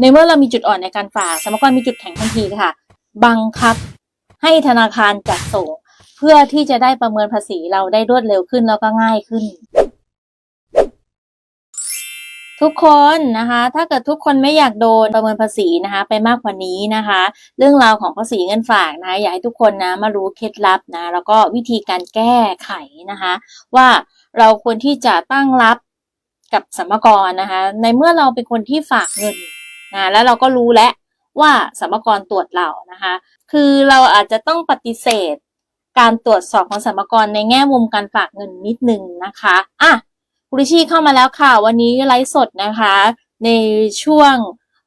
ในเมื่อเรามีจุดอ่อนในการฝากสมรกรมีจุดแข็งทันทีค่ะ บังคับให้ธนาคารจัดส่ง เพื่อที่จะได้ประเมินภาษีเราได้รวดเร็วขึ้นแล้วก็ง่ายขึ้น ทุกคนนะคะ ถ้าเกิดทุกคนไม่อยากโดนประเมินภาษีนะคะ ไปมากกว่านี้นะคะ เรื่องราวของภาษีเงินฝากนะอยากให้ทุกคนนะมารู้เคล็ดลับนะแล้วก็วิธีการแก้ไขนะคะ ว่าเราควรที่จะตั้งรับกับสมกรนะคะ ในเมื่อเราเป็นคนที่ฝากเงิน นะแล้วเราก็รู้แล้วว่าสมรกรตรวจเรานะคะ คือเราอาจจะต้องปฏิเสธ การตรวจสอบของสมรกรในแง่มุมการฝากเงินนิดนึงนะคะอะคุริชี่เข้ามาแล้วค่ะ วันนี้ไลฟ์สดนะคะ ในช่วง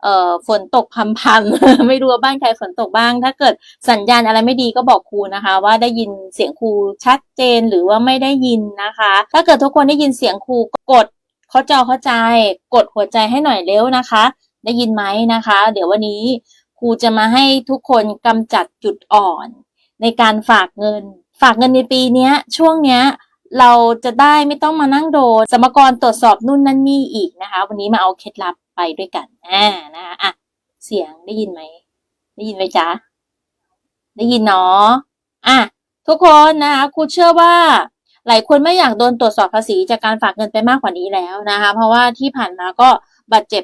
เอ่อฝนตกพำพำไม่รู้ว่าบ้านใครฝนตกบ้าง ถ้าเกิดสัญญาณอะไรไม่ดีก็บอกครูนะคะ ว่าได้ยินเสียงครูชัดเจนหรือว่าไม่ได้ยินนะคะ ถ้าเกิดทุกคนได้ยินเสียงครูกดเข้าจอเข้าใจ กดหัวใจให้หน่อยเร็วนะคะ ได้ยินไหมนะคะ เดี๋ยววันนี้ครูจะมาให้ทุกคนกำจัดจุดอ่อน ในการฝากเงิน ฝากเงินในปีนี้ช่วงเนี้ยเราจะได้ไม่ต้องมานั่งโดนสมกรตรวจสอบนู่นนั่นนี่อีกนะคะ วันนี้มาเอาเคล็ดลับไปด้วยกันอ่านะคะอะเสียงได้ยินไหมได้ยินไหมจ๊ะได้ยินเนาะอะทุกคนนะคะครูเชื่อว่าหลายคนไม่อยากโดนตรวจสอบภาษีจากการฝากเงินไปมากกว่านี้แล้วนะคะ เพราะว่าที่ผ่านมาก็บาดเจ็บ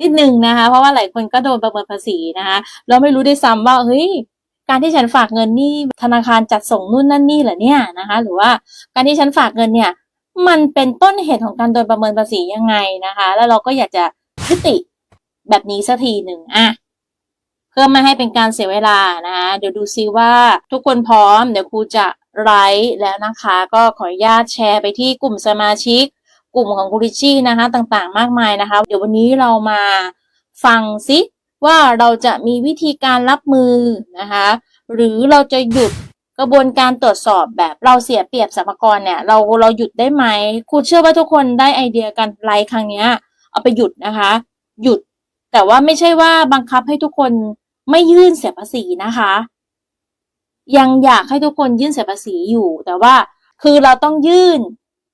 นิดนึงนะคะ เพราะว่าหลายคนก็โดนประเมินภาษีนะคะแล้วไม่รู้ได้วยซ้ำว่าเฮ้ยการที่ฉันฝากเงินนี่ธนาคารจัดส่งนู่นนั่นนี่เหรอเนี่ยนะคะ หรือว่าการที่ฉันฝากเงินเนี่ยมันเป็นต้นเหตุของการโดนประเมินภาษียังไงนะคะ แล้วเราก็อยากจะยุติแบบนี้สักทีหนึ่งอะเพื่อไม่ให้เป็นการเสียเวลานะคะเดี๋ยวดูซิว่าทุกคนพร้อม เดี๋ยวครูจะไลฟ์แล้วนะคะ ก็ขออนุญาตแชร์ไปที่กลุ่มสมาชิก กลุ่มของคุริชี่นะคะต่างๆ มากมายนะคะ เดี๋ยววันนี้เรามาฟังซิว่าเราจะมีวิธีการรับมือนะคะ หรือเราจะหยุดกระบวนการตรวจสอบแบบเราเสียเปรียบสรรพากรเนี่ยเราเราหยุดได้ไหมครูเชื่อว่าทุกคนได้ไอเดียการไลฟ์ครั้งเนี้ยเอาไปหยุดนะคะ หยุดแต่ว่าไม่ใช่ว่าบังคับให้ทุกคนไม่ยื่นเสียภาษีนะคะ ยังอยากให้ทุกคนยื่นเสียภาษีอยู่ แต่ว่าคือเราต้องยื่น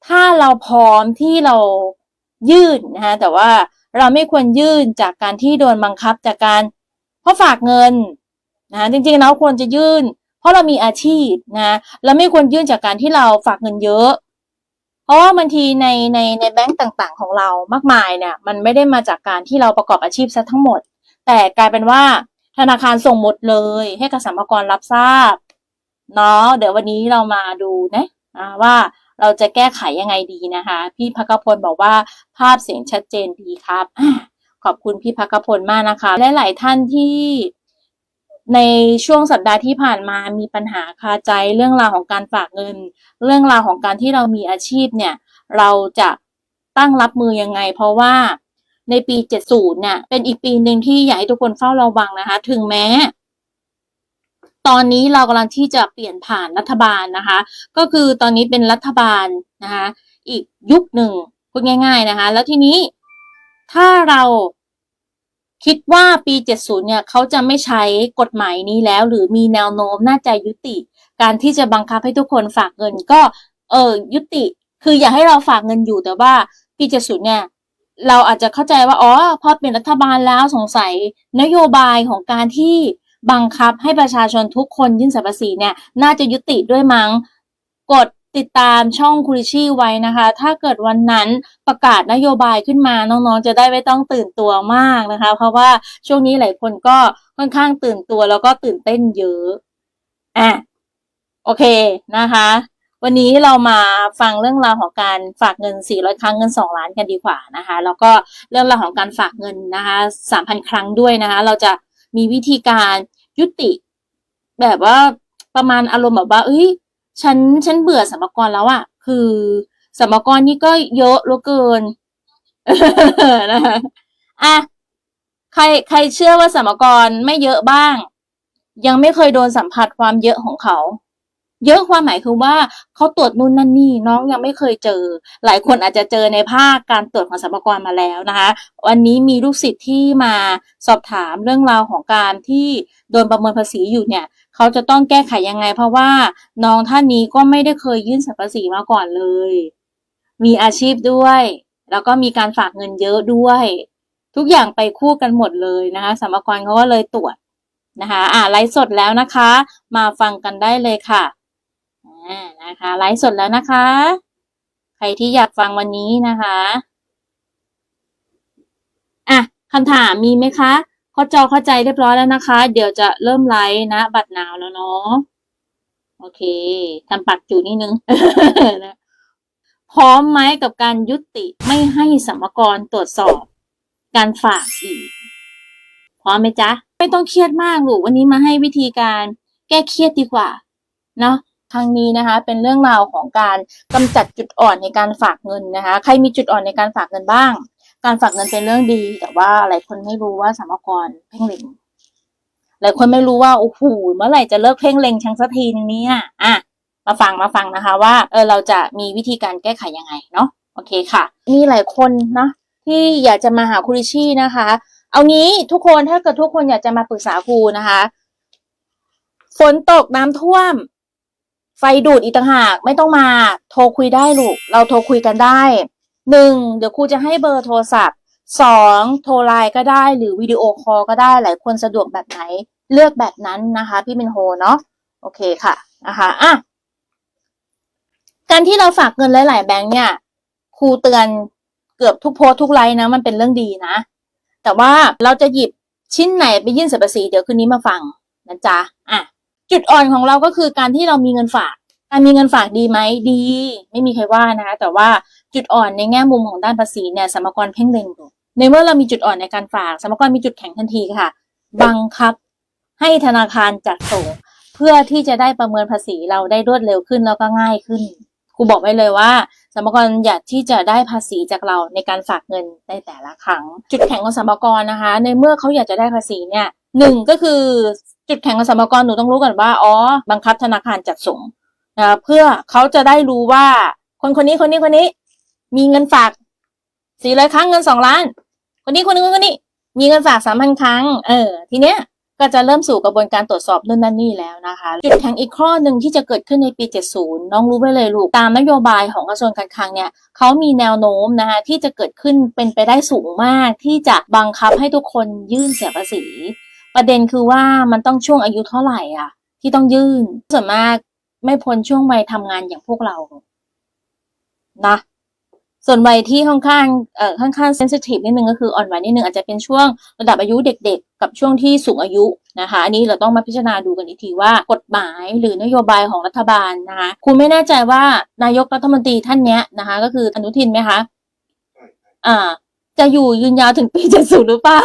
ถ้าเราพร้อมที่เรายื่นนะคะแต่ว่าเราไม่ควรยื่นจากการที่โดนบังคับจากการเพราะฝากเงินนะจริงๆเราควรจะยื่น เพราะเรามีอาชีพนะเราไม่ควรยื่นจากการที่เราฝากเงินเยอะ เพราะว่าบางทีในในในแบงก์ต่างๆ ของเรามากมายเนี่ยมันไม่ได้มาจากการที่เราประกอบอาชีพซะทั้งหมด แต่กลายเป็นว่าธนาคารส่งหมดเลย ให้กับสรรพากรรับทราบเนาะเดี๋ยววันนี้เรามาดูนะว่า เราจะแก้ไขยังไงดีนะคะ พี่พักพลบอกว่าภาพเสียงชัดเจนดีครับ ขอบคุณพี่พักพลมากนะคะ และหลายท่านที่ในช่วงสัปดาห์ที่ผ่านมามีปัญหาคาใจเรื่องราวของการฝากเงิน เรื่องราวของการที่เรามีอาชีพเนี่ย เราจะตั้งรับมือยังไง เพราะว่าในปี 70เนี่ยเป็นอีกปีหนึ่งที่อยากให้ทุกคนเฝ้าระวังนะคะ ถึงแม้ ตอนนี้เรากำลังที่จะเปลี่ยนผ่านรัฐบาลนะคะ ก็คือตอนนี้เป็นรัฐบาลนะคะอีกยุคหนึ่งพูดง่าย ๆนะคะ แล้วทีนี้ถ้าเราคิดว่าปี 70 เนี่ยเขาจะไม่ใช้กฎหมายนี้แล้ว หรือมีแนวโน้มน่าจะยุติ การที่จะบังคับให้ทุกคนฝากเงินก็เออยุติ คืออยากให้เราฝากเงินอยู่แต่ว่าปี 70 เนี่ยเราอาจจะเข้าใจว่าอ๋อพอเป็นรัฐบาลแล้วสงสัยนโยบายของการที่ บังคับให้ประชาชนทุกคนยื่นสียภาษีเนี่ยน่าจะยุติด้วยมั้งกดติดตามช่องคุริชี่ไว้นะคะ ถ้าเกิดวันนั้นประกาศนโยบายขึ้นมาน้องๆ จะได้ไม่ต้องตื่นตัวมากนะคะ เพราะว่าช่วงนี้หลายคนก็ค่อนข้างตื่นตัวแล้วก็ตื่นเต้นเยอะอะโอเคนะคะ วันนี้เรามาฟังเรื่องราวของการฝากเงิน 400 ครั้งเงิน 2 ล้านกันดีกว่านะคะ แล้วก็เรื่องราวของการฝากเงินนะคะ 3,000 ครั้งด้วยนะคะ เราจะมีวิธีการ ยุติ แบบว่าประมาณอารมณ์แบบว่า เอ้ย ฉันฉันเบื่อสมกรแล้วอะคือสมกรนี่ก็เยอะเหลือเกินนะคะอะใครใครเชื่อว่าสมกรไม่เยอะบ้าง ยังไม่เคยโดนสัมผัสความเยอะของเขา เยอะความหมายคือว่าเขาตรวจนู่นนั่นนี่น้องยังไม่เคยเจอ หลายคนอาจจะเจอในภาคการตรวจของสัมภากรมาแล้วนะคะ วันนี้มีลูกศิษย์ที่มาสอบถามเรื่องราวของการที่โดนประเมินภาษีอยู่เนี่ยเขาจะต้องแก้ไขยังไง เพราะว่าน้องท่านนี้ก็ไม่ได้เคยยื่นสัมภาษีมาก่อนเลย มีอาชีพด้วย แล้วก็มีการฝากเงินเยอะด้วย ทุกอย่างไปคู่กันหมดเลยนะคะสัมรกรเขาก็เลยตรวจนะคะ อ่าไลฟ์สดแล้วนะคะ มาฟังกันได้เลยค่ะ อ่านะคะไลฟ์สดแล้วนะคะ ใครที่อยากฟังวันนี้นะคะอะคำถามมีไหมคะข้าจอเข้าใจเรียบร้อยแล้วนะคะ เดี๋ยวจะเริ่มไลฟ์นะ บัตรหนาวแล้วเนาะโอเคทำปัดจูนิดนึงนะพร้อมไหมกับการยุติไม่ให้สมกรตรวจสอบ การฝากอีกพร้อมไหมจ๊ะ ไม่ต้องเครียดมากลูกวันนี้มาให้วิธีการแก้เครียดดีกว่า เนาะ ครั้งนี้นะคะ เป็นเรื่องราวของการกำจัดจุดอ่อนในการฝากเงินนะคะ ใครมีจุดอ่อนในการฝากเงินบ้าง การฝากเงินเป็นเรื่องดี แต่ว่าหลายคนไม่รู้ว่าสมกรเพ่งเล็งหลายคนไม่รู้ว่าโอ้โหเมื่อไหร่จะเลิกเพ่งเล็งชังสักทีนึงเนี่ยอะมาฟังมาฟังนะคะ ว่าเออเราจะมีวิธีการแก้ไขยังไงเนาะโอเคค่ะ มีหลายคนนะที่อยากจะมาหาครูริชี่นะคะ เอางี้ทุกคนถ้าเกิดทุกคนอยากจะมาปรึกษาครูนะคะ ฝนตกน้ำท่วม ไฟดูดอีกต่างหากไม่ต้องมา โทรคุยได้ลูก เราโทรคุยกันได้หนึ่งเดี๋ยวครูจะให้เบอร์โทรศัพท์สองโทรไลน์ก็ได้หรือวิดีโอคอลก็ได้หลายคนสะดวกแบบไหน เลือกแบบนั้นนะคะ พี่เป็นโฮเนาะโอเคค่ะนะคะอะการที่เราฝากเงินหลาย ๆ แบงค์เนี่ยครูเตือนเกือบทุกโพสทุกไลน์นะมันเป็นเรื่องดีนะ แต่ว่าเราจะหยิบชิ้นไหนไปยื่นเสียภาษีเดี๋ยวคืนนี้มาฟังนะจ๊ะอะ จุดอ่อนของเราก็คือการที่เรามีเงินฝาก การมีเงินฝากดีไหมดี ไม่มีใครว่านะคะแต่ว่าจุดอ่อนในแง่มุมของด้านภาษีเนี่ยสมกรเพ่งเล็งอยู่ในเมื่อเรามีจุดอ่อนในการฝาก สมกรมีจุดแข็งทันทีค่ะ บังคับให้ธนาคารจัดส่ง เพื่อที่จะได้ประเมินภาษีเราได้รวดเร็วขึ้นแล้วก็ง่ายขึ้นครูบอกไว้เลยว่า สมกรอยากที่จะได้ภาษีจากเราในการฝากเงินในแต่ละครั้ง จุดแข็งของสมกรนะคะ ในเมื่อเขาอยากจะได้ภาษีเนี่ยหนึ่งก็คือ จุดแข็งของสมกรหนูต้องรู้ก่อนว่าอ๋อบังคับธนาคารจัดส่งนะเพื่อเขาจะได้รู้ว่า คนคนนี้คนนี้คนนี้ มีเงินฝากสี่ร้อยครั้งเงินสองล้าน คนนี้คนนี้คนนี้ มีเงินฝากสามพันครั้ง เออ ทีเนี้ยก็จะเริ่มสู่กระบวนการตรวจสอบนู่นนั่นนี่แล้วนะคะ จุดแข็งอีกข้อหนึ่งที่จะเกิดขึ้นในปี 70 น้องรู้ไว้เลยลูก ตามนโยบายของกระทรวงการคลังเนี่ยเขามีแนวโน้มนะคะที่จะเกิดขึ้นเป็นไปได้สูงมาก ที่จะบังคับให้ทุกคนยื่นเสียภาษี ประเด็นคือว่ามันต้องช่วงอายุเท่าไหร่อะ ที่ต้องยื่นส่วนมากไม่พ้นช่วงวัยทำงานอย่างพวกเรานะส่วนวัยที่ค่อนข้างเอ่อค่อนข้างเซนซิทีฟนิดนึงก็คืออ่อนไหวนิดนึงอาจจะเป็นช่วงระดับอายุเด็กๆ กับช่วงที่สูงอายุนะคะ อันนี้เราต้องมาพิจารณาดูกันอีกทีว่ากฎหมายหรือนโยบายของรัฐบาลนะคะคุณไม่แน่ใจว่านายกรัฐมนตรีท่านเนี้ยนะคะ ก็คืออนุทินไหมคะอ่า จะอยู่ยืนยาวถึงปี70หรือเปล่า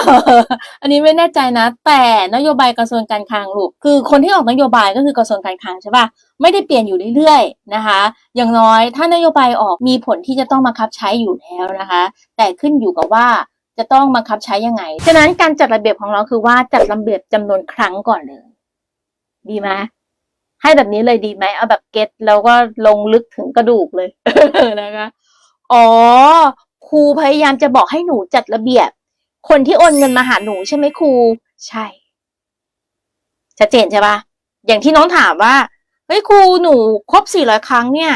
อันนี้ไม่แน่ใจนะ แต่นโยบายกระทรวงการคลังลูก คือคนที่ออกนโยบายก็คือกระทรวงการคลังใช่ป่ะไม่ได้เปลี่ยนอยู่เรื่อยๆนะคะ อย่างน้อยถ้านโยบายออกมีผลที่จะต้องมาคับใช้อยู่แล้วนะคะ แต่ขึ้นอยู่กับว่าจะต้องบังคับใช้ยังไง ฉะนั้นการจัดระเบียบของเราคือว่าจัดระเบียบจำนวนครั้งก่อนเลย ดีไหมให้แบบนี้เลยดีไหมเอาแบบเก็ตแล้วก็ลงลึกถึงกระดูกเลยนะคะอ๋อ ครูพยายามจะบอกให้หนูจัดระเบียบ คนที่โอนเงินมาหาหนูใช่ไหมครู ใช่ชัดเจนใช่ปะอย่างที่น้องถามว่าเฮ้ยครูหนูครบ400ครั้งเนี่ย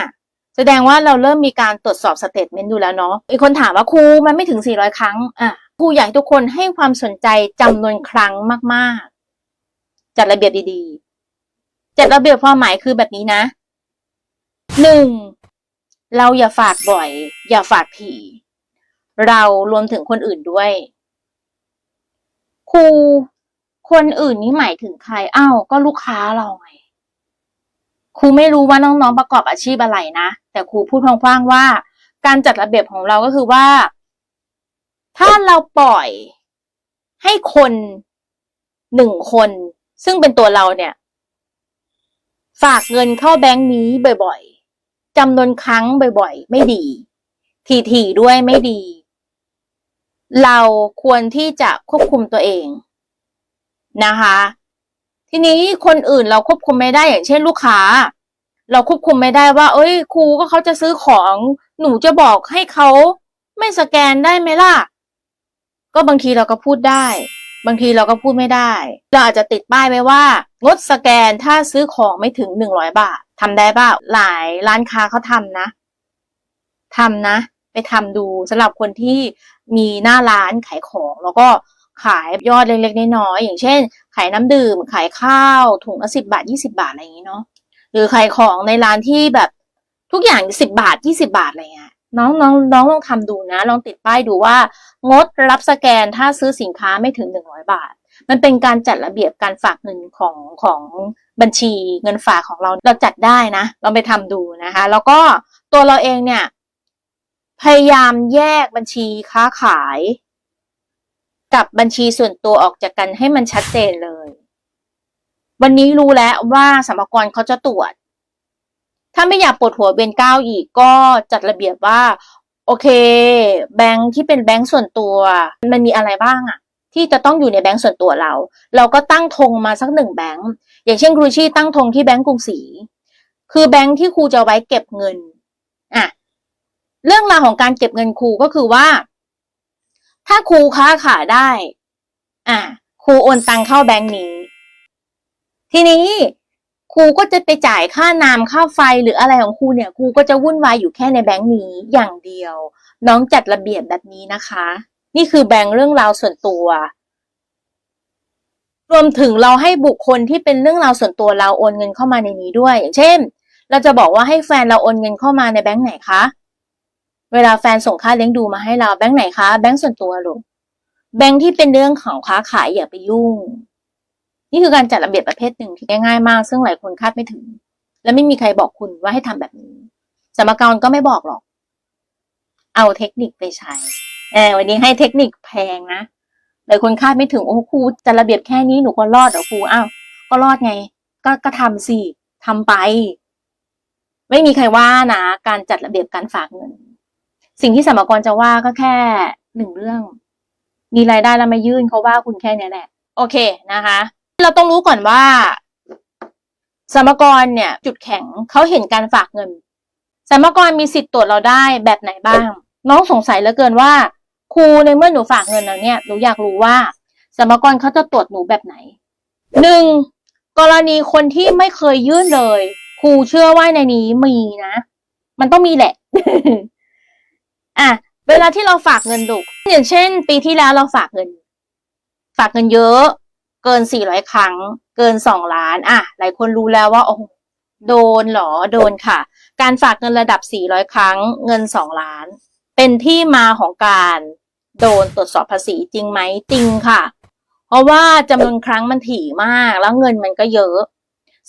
แสดงว่าเราเริ่มมีการตรวจสอบสเตทเมนต์ดูแล้วเนาะอีกคนถามว่าครูมันไม่ถึง400ครั้งอะครูอยากให้ทุกคนให้ความสนใจจำนวนครั้งมาก ๆ จัดระเบียบดีๆ จัดระเบียบความหมายคือแบบนี้นะหนึ่งเราอย่าฝากบ่อย อย่าฝากถี่ เรารวมถึงคนอื่นด้วย ครูคนอื่นนี่หมายถึงใครอ้าวก็ลูกค้าเราไงครูไม่รู้ว่าน้องๆประกอบอาชีพอะไรนะแต่ครูพูดกว้างๆว่า การจัดระเบียบของเราก็คือว่า ถ้าเราปล่อยให้คนหนึ่งคน ซึ่งเป็นตัวเราเนี่ย ฝากเงินเข้าแบงก์นี้บ่อยๆจำนวนครั้งบ่อยๆ ไม่ดีถี่ๆด้วยไม่ดี เราควรที่จะควบคุมตัวเองนะคะ ทีนี้คนอื่นเราควบคุมไม่ได้อย่างเช่นลูกค้า เราควบคุมไม่ได้ว่า เอ้ย ครูก็เขาจะซื้อของหนูจะบอกให้เขาไม่สแกนได้ไหมล่ะ ก็บางทีเราก็พูดได้ บางทีเราก็พูดไม่ได้ เราอาจจะติดป้ายไว้ว่า งดสแกนถ้าซื้อของไม่ถึงหนึ่งร้อยบาททำได้ป่าหลายร้านค้าเขาทำนะทำนะ ไปทำดูสำหรับคนที่ มีหน้าร้านขายของ แล้วก็ขายยอดเล็กๆน้อยๆอย่างเช่น ขายน้ำดื่ม ขายข้าว ถุงละสิบาทยี่สิบาทอะไรอย่างนี้เนาะหรือขายของในร้านที่แบบทุกอย่างสิบบาทยี่สิบาทอะไรเงี้ยน้องน้องน้องลองทำดูนะ ลองติดป้ายดูว่า งดรับสแกนถ้าซื้อสินค้าไม่ถึงหนึ่งร้อยบาท มันเป็นการจัดระเบียบการฝากเงินของของบัญชีเงินฝากของเราเราจัดได้นะลองไปทำดูนะคะ แล้วก็ตัวเราเองเนี่ย พยายามแยกบัญชีค้าขาย กับบัญชีส่วนตัวออกจากกันให้มันชัดเจนเลย วันนี้รู้แล้วว่าสมกรเขาจะตรวจ ถ้าไม่อยากปวดหัวเวียนก้าวอีกก็จัดระเบียบว่า โอเค แบงค์ที่เป็นแบงค์ส่วนตัว มันมีอะไรบ้างอะที่จะต้องอยู่ในแบงค์ส่วนตัวเรา เราก็ตั้งธงมาสักหนึ่งแบงค์อย่างเช่นครูชี่ตั้งธงที่แบงค์กรุงศรีคือแบงค์ที่ครูจะไว้เก็บเงิน เรื่องราวของการเก็บเงินครูก็คือว่า ถ้าครูค้าขายได้ อะครูโอนตังเข้าแบงค์นี้ ทีนี้ครูก็จะไปจ่ายค่าน้ำค่าไฟหรืออะไรของครูเนี่ยครูก็จะวุ่นวายอยู่แค่ในแบงค์นี้อย่างเดียว น้องจัดระเบียบแบบนี้นะคะ นี่คือแบ่งเรื่องราวส่วนตัว รวมถึงเราให้บุคคลที่เป็นเรื่องราวส่วนตัวเราโอนเงินเข้ามาในนี้ด้วย อย่างเช่น เราจะบอกว่าให้แฟนเราโอนเงินเข้ามาในแบงค์ไหนคะ เวลาแฟนส่งค่าเลี้ยงดูมาให้เราแบงค์ไหนคะแบงค์ส่วนตัวหรือแบงค์ที่เป็นเรื่องของค้าขายอย่าไปยุ่ง นี่คือการจัดระเบียบประเภทหนึ่งที่ง่ายๆมาก ซึ่งหลายคนคาดไม่ถึง และไม่มีใครบอกคุณว่าให้ทำแบบนี้สมการก็ไม่บอกหรอก เอาเทคนิคไปใช้เออวันนี้ให้เทคนิคแพงนะหลายคนคาดไม่ถึงโอ้ครูจัดระเบียบแค่นี้หนูก็รอดเหรอครูอ้าวก็รอดไง ก็ก็ทำสิทำไป ไม่มีใครว่านะ การจัดระเบียบการฝากเงิน สิ่งที่สมกรจะว่าก็แค่หนึ่งเรื่อง มีรายได้แล้วมายื่นเขาว่าคุณแค่เนี้ยแหละ โอเคนะคะ เราต้องรู้ก่อนว่าสมกรเนี่ย จุดแข็งเขาเห็นการฝากเงินสมกรมีสิทธิ์ตรวจเราได้แบบไหนบ้าง น้องสงสัยเหลือเกินว่า ครูในเมื่อหนูฝากเงินแล้วเนี่ยหนูอยากรู้ว่าสมกรเขาจะตรวจหนูแบบไหนหนึ่งกรณีคนที่ไม่เคยยื่นเลย ครูเชื่อว่าในนี้มีนะ มันต้องมีแหละ อะเวลาที่เราฝากเงินลูกอย่างเช่น ปีที่แล้วเราฝากเงิน ฝากเงินเยอะ เกินสี่ร้อยครั้ง เกินสองล้าน อะ หลายคนรู้แล้วว่าโอ้โหโดนเหรอโดนค่ะ การฝากเงินระดับสี่ร้อยครั้ง เงินสองล้าน เป็นที่มาของการโดนตรวจสอบภาษีจริงไหมจริงค่ะ เพราะว่าจำนวนครั้งมันถี่มาก แล้วเงินมันก็เยอะ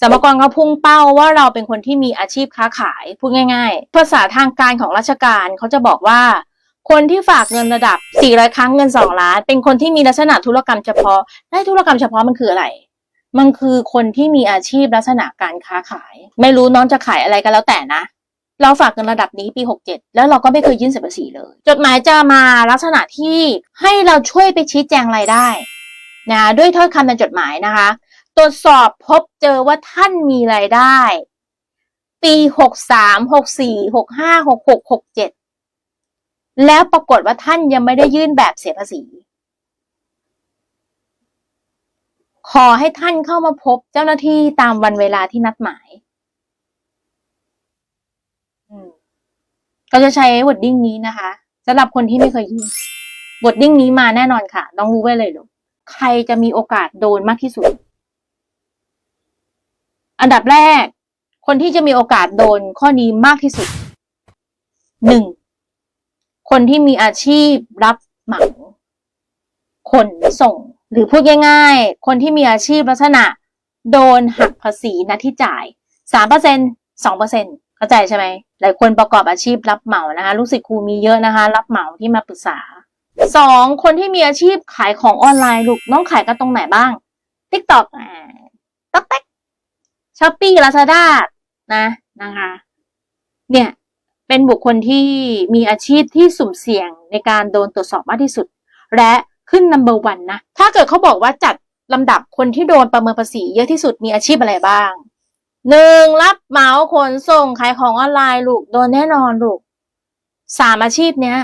สมกรเขาพุ่งเป้าว่าเราเป็นคนที่มีอาชีพค้าขายพูดง่าย ๆ ภาษาทางการของราชการเขาจะบอกว่า คนที่ฝากเงินระดับ 400 ครั้งเงิน 2 ล้าน เป็นคนที่มีลักษณะธุรกรรมเฉพาะได้ธุรกรรมเฉพาะมันคืออะไร มันคือคนที่มีอาชีพลักษณะการค้าขาย ไม่รู้น้องจะขายอะไรก็แล้วแต่นะ เราฝากเงินระดับนี้ปี 67 แล้วเราก็ไม่เคยยื่นเสียภาษีเลย จดหมายจะมาลักษณะที่ให้เราช่วยไปชี้แจงรายได้นะด้วยถ้อยคำในจดหมายนะคะ ตรวจสอบพบเจอว่าท่านมีรายได้ ปี 63 64 65 66 67 แล้วปรากฏว่าท่านยังไม่ได้ยื่นแบบเสียภาษี ขอให้ท่านเข้ามาพบเจ้าหน้าที่ตามวันเวลาที่นัดหมายก็จะใช้วอดดิ้งนี้นะคะสำหรับคนที่ไม่เคยยื่นวอดดิ้งนี้มาแน่นอนค่ะ ต้องรู้ไว้เลยลูกใครจะมีโอกาสโดนมากที่สุด อันดับแรก คนที่จะมีโอกาสโดนข้อนี้มากที่สุดหนึ่งคนที่มีอาชีพรับเหมาขนส่ง หรือพูดง่ายๆ คนที่มีอาชีพลักษณะ โดนหักภาษีนะที่จ่ายสามเปอร์เซ็นสองเปอร์เซ็นเข้าใจใช่ไหมหลายคนประกอบอาชีพรับเหมานะคะลูกศิษย์ครูมีเยอะนะคะ รับเหมาที่มาปรึกษาสองคนที่มีอาชีพขายของออนไลน์ลูกน้องขายกันตรงไหนบ้าง TikTok อ่าต๊อกแต๊ก ช้อปปี้ลาซาด้านะนะคะ เนี่ยเป็นบุคคลที่มีอาชีพที่สุ่มเสี่ยงในการโดนตรวจสอบมากที่สุด และขึ้น number one นะ ถ้าเกิดเขาบอกว่าจัดลำดับคนที่โดนประเมินภาษีเยอะที่สุดมีอาชีพอะไรบ้างหนึ่งรับเหมาขนส่งขายของออนไลน์ลูกโดนแน่นอนลูกสามอาชีพเนี้ย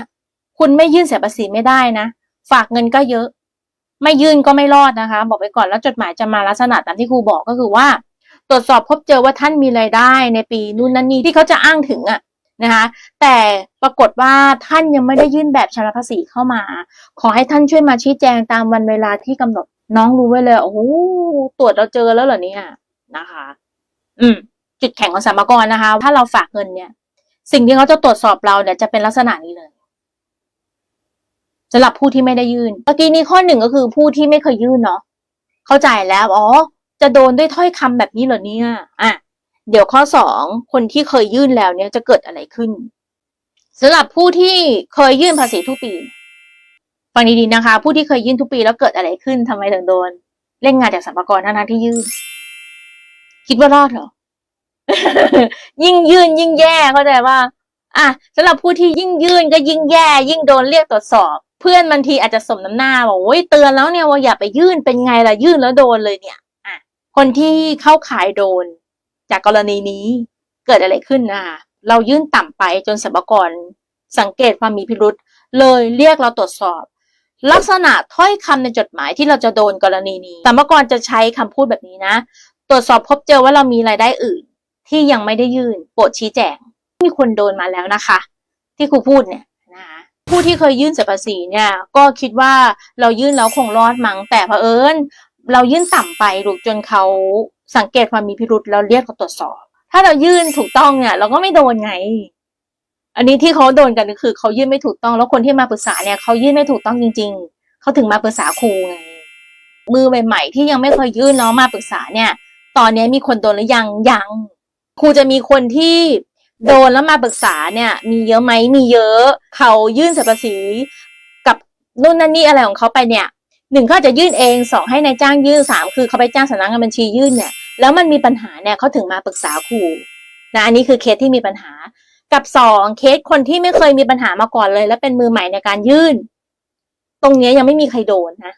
คุณไม่ยื่นเสียภาษีไม่ได้นะ ฝากเงินก็เยอะ ไม่ยื่นก็ไม่รอดนะคะ บอกไปก่อนแล้วจดหมายจะมาลักษณะตามที่ครูบอกก็คือว่า ตรวจสอบพบเจอว่าท่านมีรายได้ในปีนู่นนั่นนี่ที่เขาจะอ้างถึงอะ่ะนะคะแต่ปรากฏว่าท่านยังไม่ได้ยื่นแบบชำระภาษีเข้ามา ขอให้ท่านช่วยมาชี้แจงตามวันเวลาที่กำหนดน้องรู้ไว้เลยโอ้โหตรวจเราเจอแล้วเหรอเนี่ยนะคะ อืม จุดแข็งของสรรพากรนะคะ ถ้าเราฝากเงินเนี่ย สิ่งที่เขาจะตรวจสอบเราเนี่ยจะเป็นลักษณะนี้เลยสำหรับผู้ที่ไม่ได้ยื่นเมื่อกี้นี้ข้อหนึ่งก็คือผู้ที่ไม่เคยยื่นเนาะเข้าใจแล้วอ๋อ จะโดนด้วยถ้อยคำแบบนี้เหรอเนี่ย อะ เดี๋ยวข้อสองคนที่เคยยื่นแล้วเนี่ยจะเกิดอะไรขึ้นสำหรับผู้ที่เคยยื่นภาษีทุกปี ฟังดีๆนะคะ ผู้ที่เคยยื่นทุกปีแล้วเกิดอะไรขึ้นทำไมถึงโดน เล่นงานจากสรรพากรทั้งที่ยื่น คิดว่ารอดเหรอ ยิ่งยื่นยิ่งแย่เข้าใจว่า อะสำหรับผู้ที่ยิ่งยื่นก็ยิ่งแย่ ยิ่งโดนเรียกตรวจสอบ เพื่อนบางทีอาจจะสมน้ำหน้าบอกโอ้ยเตือนแล้วเนี่ยว่าอย่าไปยื่นเป็นไงล่ะยื่นแล้วโดนเลยเนี่ย คนที่เข้าขายโดน จากกรณีนี้เกิดอะไรขึ้นนะคะเรายื่นต่ำไปจนสรรพากรสังเกตความมีพิรุษเลยเรียกเราตรวจสอบ ลักษณะถ้อยคำในจดหมายที่เราจะโดนกรณีนี้สรรพากรจะใช้คำพูดแบบนี้นะ ตรวจสอบพบเจอว่าเรามีรายได้อื่น ที่ยังไม่ได้ยื่นโปรดชี้แจงมีคนโดนมาแล้วนะคะ ที่ครูพูดเนี่ยนะคะผู้ที่เคยยื่นเสียภาษีเนี่ยก็คิดว่าเรายื่นแล้วคงรอดมั้งแต่เผอิญ เรายื่นต่ำไปลูกจนเขาสังเกตความมีพิรุษแล้วเรียกเขาตรวจสอบ ถ้าเรายื่นถูกต้องเนี่ยเราก็ไม่โดนไง อันนี้ที่เขาโดนกันก็คือเขายื่นไม่ถูกต้อง แล้วคนที่มาปรึกษาเนี่ยเขายื่นไม่ถูกต้องจริง ๆเขาถึงมาปรึกษาครูไงมือใหม่ ๆ ที่ยังไม่เคยยื่นเนาะมาปรึกษาเนี่ย ตอนนี้มีคนโดนหรือยังยังครูจะมีคนที่โดนแล้วมาปรึกษาเนี่ย มีเยอะไหมมีเยอะ เขายื่นเสียภาษีกับนู่นนั่นนี่อะไรของเขาไปเนี่ย หนึ่งเขาจะยื่นเองสองให้นายจ้างยื่นสามคือเขาไปจ้างสำนักงานบัญชียื่นเนี่ยแล้วมันมีปัญหาเนี่ยเขาถึงมาปรึกษาครูนะอันนี้คือเคสที่มีปัญหา กับสองเคสคนที่ไม่เคยมีปัญหามาก่อนเลย และเป็นมือใหม่ในการยื่น ตรงนี้ยังไม่มีใครโดนนะ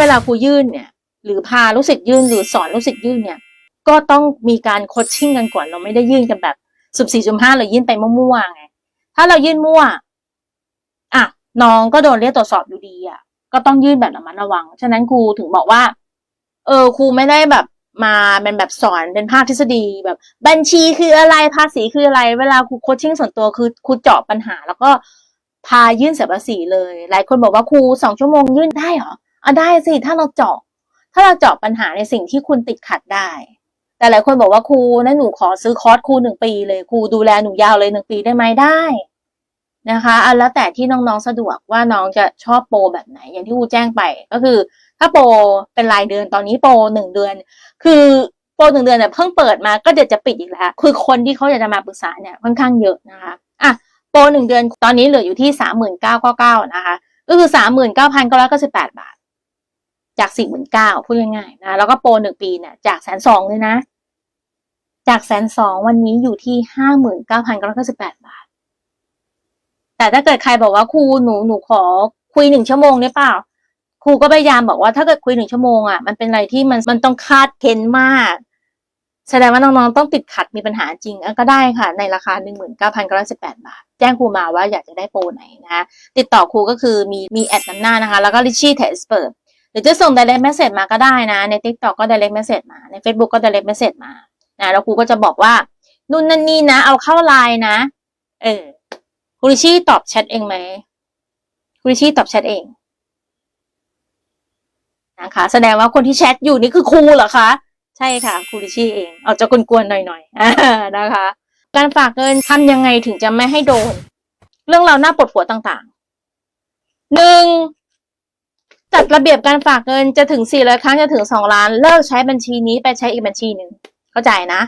เวลาครูยื่นเนี่ย หรือพาลูกศิษย์ยื่นหรือสอนลูกศิษย์ยื่นเนี่ย ก็ต้องมีการโคชชิ่งกันก่อนเราไม่ได้ยื่นกันแบบสุบสี่จุมห้าเรายื่นไปมั่วๆไงถ้าเรายื่นมั่วอะน้องก็โดนเรียกตรวจสอบอยู่ดีอะ ก็ต้องยื่นแบบระมัดระวัง ฉะนั้นครูถึงบอกว่า เออครูไม่ได้แบบมาเป็นแบบสอนเป็นภาคทฤษฎีแบบ บัญชีคืออะไรภาษีคืออะไร เวลาครูโคชชิ่งส่วนตัวคือครูเจาะปัญหา แล้วก็พายื่นเสียภาษีเลย หลายคนบอกว่าครูสองชั่วโมงยื่นได้เหรออะได้สิถ้าเราเจาะ ถ้าเราเจาะปัญหาในสิ่งที่คุณติดขัดได้ แต่หลายคนบอกว่าครูนั่นหนูขอซื้อคอร์สครูหนึ่งปีเลยครูดูแลหนูยาวเลยหนึ่งปีได้ไหมได้ นะคะอันแล้วแต่ที่น้องๆสะดวกว่าน้องจะชอบโปรแบบไหน อย่างที่ครูแจ้งไปก็คือ ถ้าโปรเป็นรายเดือนตอนนี้โปรหนึ่งเดือน คือโปรหนึ่งเดือนเนี่ยเพิ่งเปิดมาก็เดี๋ยวจะปิดอีกแล้ว คือคนที่เขาอยากจะมาปรึกษาเนี่ยค่อนข้างเยอะนะคะอะโปรหนึ่งเดือนตอนนี้เหลืออยู่ที่สามหมื่นเก้าเก้าเก้านะคะก็คือสามหมื่นเก้าพันเก้าร้อยเก้าสิบแปดบาท จากสี่หมื่นเก้าพูดง่ายๆนะแล้วก็โปรหนึ่งปีเนี่ยจากแสนสองเลยนะ จากแสนสองวันนี้อยู่ที่ห้าหมื่นเก้าพันเก้าร้อยเก้าสิบแปดบาท แต่ถ้าเกิดใครบอกว่าครูหนูหนูขอคุยหนึ่งชั่วโมงได้เปล่า ครูก็พยายามบอกว่าถ้าเกิดคุยหนึ่งชั่วโมงอะมันเป็นอะไรที่มันมันต้องคาดเค้นมาก แสดงว่าน้องๆต้องติดขัดมีปัญหาจริงก็ได้ค่ะ ในราคาหนึ่งหมื่นเก้าพันเก้าร้อยสิบแปดบาท แจ้งครูมาว่าอยากจะได้โปรไหนนะคะติดต่อครูก็คือมีมีแอดนำหน้านะคะ แล้วก็ริชชี่เทสเปิดหรือจะส่ง direct message มาก็ได้นะ ใน TikTok ก็ direct message มา ใน Facebook ก็ direct message มานะแล้วครูก็จะบอกว่านู่นนั่นนี่นะ เอาเข้าไลน์นะ เออ ครูริชี่ตอบแชทเองไหมครูริชี่ตอบแชทเองนะคะ แสดงว่าคนที่แชทอยู่นี่คือครูเหรอคะใช่ค่ะครูริชี่เองเอาจะกวนๆหน่อยๆนะคะ การฝากเงินทำยังไงถึงจะไม่ให้โดน เรื่องราวหน้าปวดหัวต่างๆหนึ่งจัดระเบียบการฝากเงินจะถึงสี่ร้อยครั้งจะถึงสองล้าน เลิกใช้บัญชีนี้ไปใช้อีกบัญชีหนึ่งเข้าใจนะ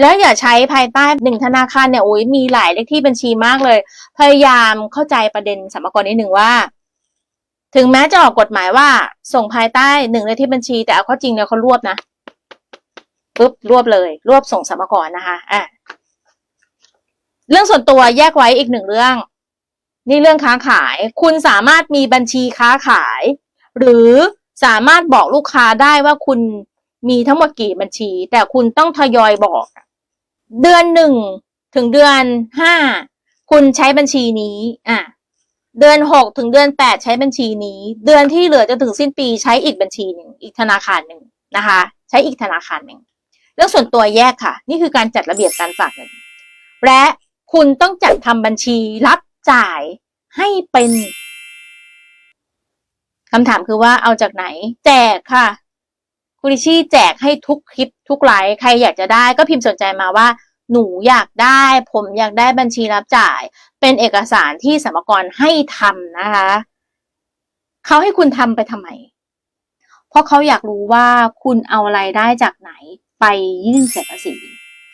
แล้วอย่าใช้ภายใต้หนึ่งธนาคารเนี่ยโอ้ยมีหลายเลขที่บัญชีมากเลย พยายามเข้าใจประเด็นสมกรนิดหนึ่งว่า ถึงแม้จะออกกฎหมายว่า ส่งภายใต้หนึ่งเลขที่บัญชี แต่เอาข้อจริงเนี่ยเขารวบนะปุ๊บรวบเลย รวบส่งสมกรนะคะอะเรื่องส่วนตัวแยกไว้อีกหนึ่งเรื่อง นี่เรื่องค้าขาย คุณสามารถมีบัญชีค้าขาย หรือสามารถบอกลูกค้าได้ว่าคุณมีทั้งหมดกี่บัญชี แต่คุณต้องทยอยบอก เดือนหนึ่งถึงเดือนห้าคุณใช้บัญชีนี้อะเดือนหกถึงเดือนแปดใช้บัญชีนี้ เดือนที่เหลือจนถึงสิ้นปีใช้อีกบัญชีหนึ่งอีกธนาคารหนึ่งนะคะ ใช้อีกธนาคารหนึ่งเรื่องส่วนตัวแยกค่ะ นี่คือการจัดระเบียบการฝากเงินและคุณต้องจัดทำบัญชีรับจ่ายให้เป็นคำถามคือว่าเอาจากไหน แจกค่ะคุณลิชชี่แจกให้ทุกคลิปทุกไลฟ์ใครอยากจะได้ก็พิมพ์สนใจมาว่า หนูอยากได้ ผมอยากได้บัญชีรับจ่าย เป็นเอกสารที่สมกรให้ทำนะคะเขาให้คุณทำไปทำไม เพราะเขาอยากรู้ว่าคุณเอารายได้จากไหนไปยื่นเสียภาษี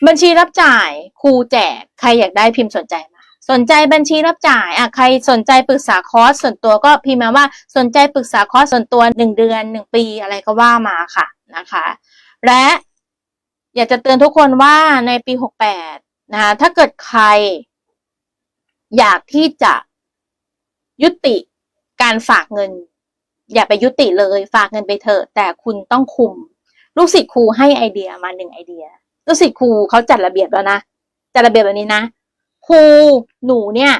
บัญชีรับจ่ายครูแจกใครอยากได้พิมพ์สนใจมา สนใจบัญชีรับจ่ายอะใครสนใจปรึกษาคอร์สส่วนตัวก็พิมพ์มาว่าสนใจปรึกษาคอร์สส่วนตัวหนึ่งเดือนหนึ่งปีอะไรก็ว่ามาค่ะนะคะ และ อยากจะเตือนทุกคนว่าในปีหกแปดนะคะ ถ้าเกิดใคร อยากที่จะยุติการฝากเงิน อย่าไปยุติเลยฝากเงินไปเถอะแต่คุณต้องคุม ลูกศิษย์ครูให้ไอเดียมาหนึ่งไอเดีย ลูกศิษย์ครูเขาจัดระเบียบแล้วนะจัดระเบียบแบบนี้นะครูหนูเนี่ย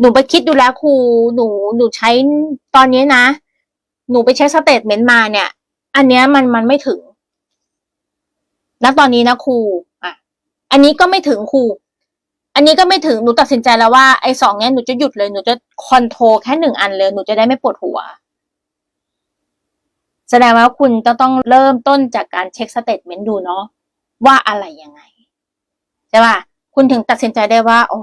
หนูไปคิดดูแล้วครูหนูหนูใช้ตอนนี้นะ หนูไปใช้สเตทเมนต์มาเนี่ย อันเนี้ยมันมันไม่ถึง ณตอนนี้นะครูอะอันนี้ก็ไม่ถึงครูอันนี้ก็ไม่ถึงหนูตัดสินใจแล้วว่าไอ้สองเนี้ยหนูจะหยุดเลยหนูจะคอนโทรลแค่หนึ่งอันเลยหนูจะได้ไม่ปวดหัว แสดงว่าคุณจะต้องเริ่มต้นจากการเช็คสเตทเมนต์ดูเนาะว่าอะไรยังไงใช่ป่ะคุณถึงตัดสินใจได้ว่าโอ้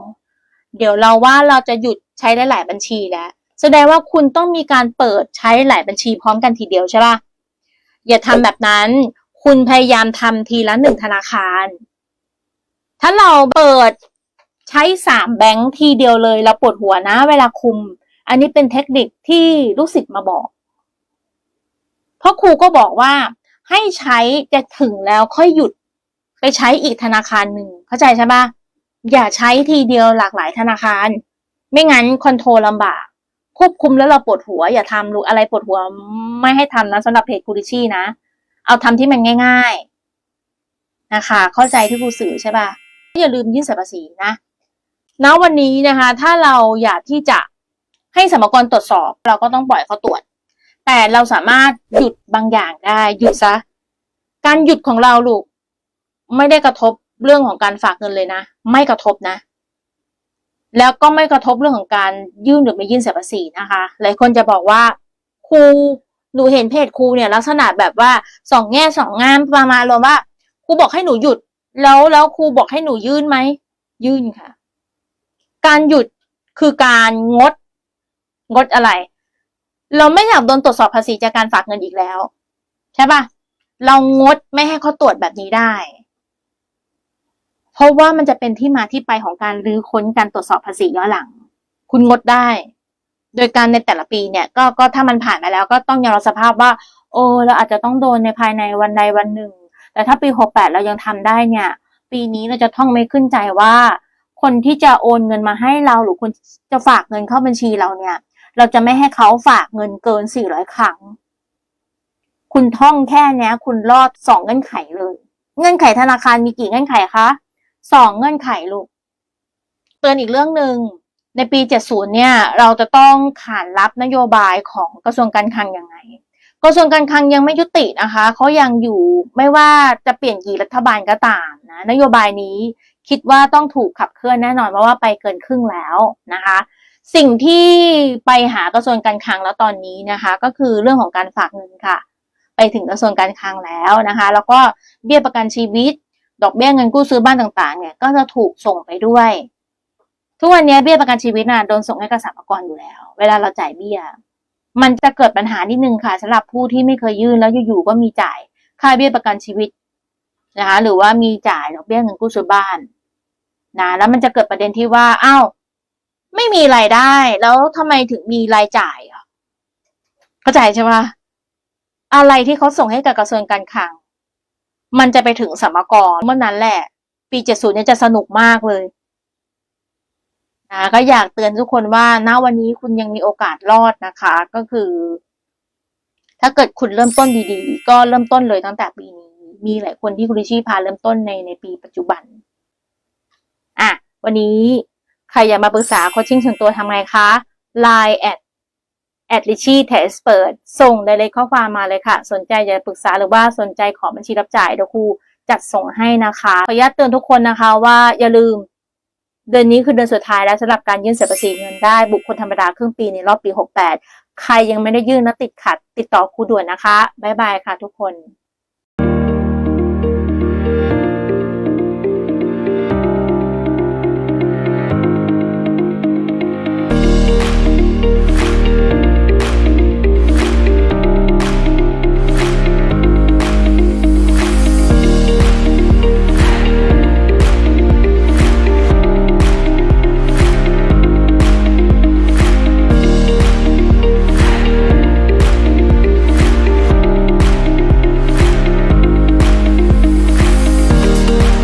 เดี๋ยวเราว่าเราจะหยุดใช้ได้หลายบัญชีแล้ว แสดงว่าคุณต้องมีการเปิดใช้หลายบัญชีพร้อมกันทีเดียวใช่ป่ะอย่าทำแบบนั้น คุณพยายามทำทีละหนึ่งธนาคาร ถ้าเราเปิดใช้สามแบงค์ทีเดียวเลยเราปวดหัวนะ เวลาคุม อันนี้เป็นเทคนิคที่ลูกศิษย์มาบอก เพราะครูก็บอกว่าให้ใช้จะถึงแล้วค่อยหยุดไปใช้อีกธนาคารหนึ่งเข้าใจใช่ปะอย่าใช้ทีเดียวหลากหลายธนาคาร ไม่งั้นคอนโทรลลำบาก ควบคุมแล้วเราปวดหัว อย่าทำลูกอะไรปวดหัวไม่ให้ทำนะสำหรับเพจคูริชี่นะ เอาทำที่มันง่าย ๆนะคะ เข้าใจที่ครูสื่อใช่ป่ะอย่าลืมยื่นเสียภาษีนะณวันนี้นะคะ ถ้าเราอยากที่จะให้สมกรตรวจสอบ เราก็ต้องปล่อยเขาตรวจ แต่เราสามารถหยุดบางอย่างได้หยุดซะการหยุดของเราลูกไม่ได้กระทบเรื่องของการฝากเงินเลยนะ ไม่กระทบนะ แล้วก็ไม่กระทบเรื่องของการยื่นหรือไม่ยื่นเสียภาษีนะคะ หลายคนจะบอกว่าครู หนูเห็นเพจครูเนี่ยลักษณะแบบว่าสองแง่สองงามประมาณรวมว่าครูบอกให้หนูหยุด แล้วแล้วครูบอกให้หนูยื่นไหมยื่นค่ะ การหยุดคือการงด งดอะไร เราไม่อยากโดนตรวจสอบภาษีจากการฝากเงินอีกแล้ว ใช่ปะเรางดไม่ให้เขาตรวจแบบนี้ได้ เพราะว่ามันจะเป็นที่มาที่ไปของการรื้อค้นการตรวจสอบภาษีย้อนหลัง คุณงดได้ โดยการในแต่ละปีเนี่ยก็ก็ถ้ามันผ่านมาแล้วก็ต้องยอมรับสภาพว่า โอ้เราอาจจะต้องโดนในภายในวันใดวันหนึ่ง แต่ถ้าปีหกแปดเรายังทำได้เนี่ย ปีนี้เราจะท่องไม่ขึ้นใจว่า คนที่จะโอนเงินมาให้เราหรือคนจะฝากเงินเข้าบัญชีเราเนี่ย เราจะไม่ให้เขาฝากเงินเกินสี่ร้อยครั้ง คุณท่องแค่นี้คุณรอดสองเงื่อนไขเลย เงื่อนไขธนาคารมีกี่เงื่อนไขคะสองเงื่อนไขลูกเตือนอีกเรื่องหนึ่ง ในปี 70 เนี่ย เราจะต้องขานรับนโยบายของกระทรวงการคลังยังไง กระทรวงการคลังยังไม่ยุตินะคะเขายังอยู่ไม่ว่าจะเปลี่ยนกี่รัฐบาลก็ตามนะ นโยบายนี้คิดว่าต้องถูกขับเคลื่อนแน่นอนเพราะว่าไปเกินครึ่งแล้วนะคะ สิ่งที่ไปหากระทรวงการคลังแล้วตอนนี้นะคะ ก็คือเรื่องของการฝากเงินค่ะ ไปถึงกระทรวงการคลังแล้วนะคะ แล้วก็เบี้ยประกันชีวิต ดอกเบี้ยเงินกู้ซื้อบ้านต่างๆเนี่ยก็จะถูกส่งไปด้วย ทุกวันนี้เบี้ยประกันชีวิตน่ะโดนส่งให้กับสรรพารอยู่แล้ว เวลาเราจ่ายเบี้ย มันจะเกิดปัญหานิดนึงค่ะสำหรับผู้ที่ไม่เคยยื่นแล้วอยู่ๆก็มีจ่ายค่าเบี้ยประกันชีวิตนะคะหรือว่ามีจ่ายดอกเบี้ยเงินกู้ซื้อบ้านนะแล้วมันจะเกิดประเด็นที่ว่าอ้าวไม่มีรายได้ แล้วทำไมถึงมีรายจ่ายอะเข้าใจใช่ปะอะไรที่เขาส่งให้กับกระทรวงการคลัง มันจะไปถึงสมกรเมื่อนั้นแหละ ปี70เนี่ยจะสนุกมากเลย นะก็อยากเตือนทุกคนว่าณวันนี้คุณยังมีโอกาสรอดนะคะ ก็คือ ถ้าเกิดคุณเริ่มต้นดีๆ ก็เริ่มต้นเลยตั้งแต่ปีนี้ มีหลายคนที่คุณริชี่พาเริ่มต้นในในปีปัจจุบัน อะ วันนี้ใครอยากมาปรึกษาโคชชิ่งส่วนตัวทำไงคะ Line แอดแอดลิชี่เทสเปิดส่งไดเลยข้อความมาเลยค่ะ สนใจอยากปรึกษาหรือว่าสนใจขอบัญชีรับจ่ายเดี๋ยวครูจัดส่งให้นะคะ ขออนุญาตเตือนทุกคนนะคะว่าอย่าลืม เดือนนี้คือเดือนสุดท้ายแล้วสำหรับการยื่นเสียภาษีเงินได้บุคคลธรรมดาครึ่งปีในรอบปี 68 ใครยังไม่ได้ยื่นนะติดขัด ติดต่อครูด่วนนะคะ บ๊ายบายค่ะทุกคน